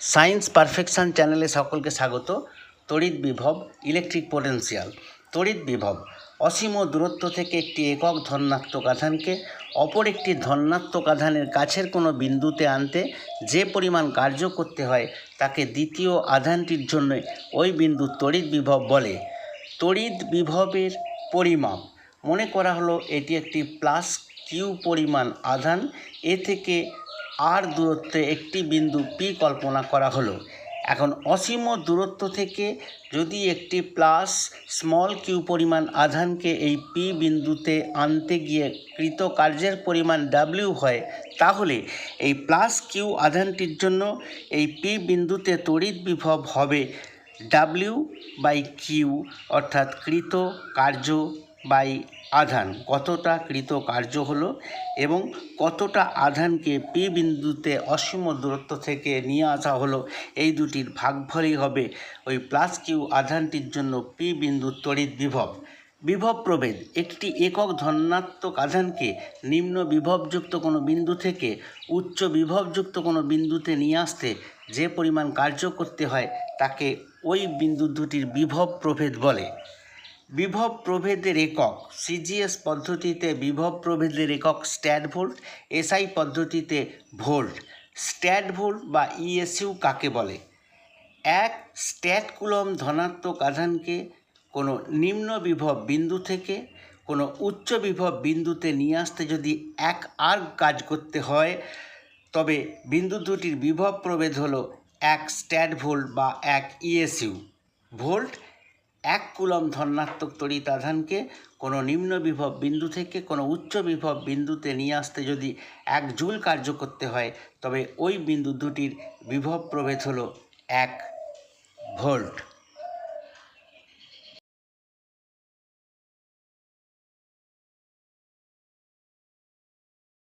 Science perfection চ্যানেলে সকলকে স্বাগত। তড়িৎ বিভব, ইলেকট্রিক পোটেনশিয়াল। তড়িৎ বিভব, অসীম দূরত্ব থেকে একটি একক ধনাত্মক আধানকে অপর একটি ধনাত্মক আধানের কাছের কোনো বিন্দুতে আনতে যে পরিমাণ কার্য করতে হয় তাকে দ্বিতীয় আধানটির জন্য ওই বিন্দু তড়িৎ বিভব বলে। তড়িৎ বিভবের পরিমাপ, মনে করা হলো এটি একটি প্লাস কিউ পরিমাণ আধান, এ থেকে আর দূরত্বে একটি বিন্দু পি কল্পনা করা হলো। এখন অসীম দূরত্ব থেকে যদি একটি প্লাস স্মল কিউ পরিমাণ আধানকে এই পি বিন্দুতে আনতে গিয়ে কৃত কার্যের পরিমাণ ডাব্লিউ হয়, তাহলে এই প্লাস কিউ আধানটির জন্য এই পি বিন্দুতে তড়িৎ বিভব হবে ডাব্লিউ বাই কিউ অর্থাৎ কৃত কার্য বাই আধান। কতটা কৃত কার্য হলো এবং কতটা আধানকে পি বিন্দুতে অসীম দূরত্ব থেকে নিয়ে আসা হলো, এই দুটির ভাগফলই হবে ওই প্লাস কিউ আধানটির জন্য পি বিন্দুর তড়িৎ বিভব। বিভব প্রভেদ, একটি একক ধনাত্মক আধানকে নিম্ন বিভবযুক্ত কোনো বিন্দু থেকে উচ্চ বিভবযুক্ত কোনো বিন্দুতে নিয়ে আসতে যে পরিমাণ কার্য করতে হয়, তাকে ওই বিন্দু দুটির বিভব প্রভেদ বলে। বিভব প্রভেদের একক। সিজিএস পদ্ধতিতে বিভব প্রভেদের একক স্ট্যাট ভোল্ট এসআই পদ্ধতিতে ভোল্ট। স্ট্যাট ভোল্ট বা ইএসইউ কাকে বলে? এক স্ট্যাট কুলম ধনাত্মক আধানকে কোনো নিম্ন বিভব বিন্দু থেকে কোনো উচ্চ বিভব বিন্দুতে নিয়ে আসতে যদি এক আর কাজ করতে হয়, তবে বিন্দু দুটির বিভব প্রভেদ হলো এক স্ট্যাট ভোল্ট বা এক ইএসইউ ভোল্ট এক কুলম ধনাত্মক তড়িৎ আধানকে কোনো নিম্ন বিভব বিন্দু থেকে কোনো উচ্চ বিভব বিন্দুতে নিয়ে আসতে যদি এক জুল কার্য করতে হয়, তবে ওই বিন্দু দুটির বিভব প্রভেদ হলো এক ভোল্ট।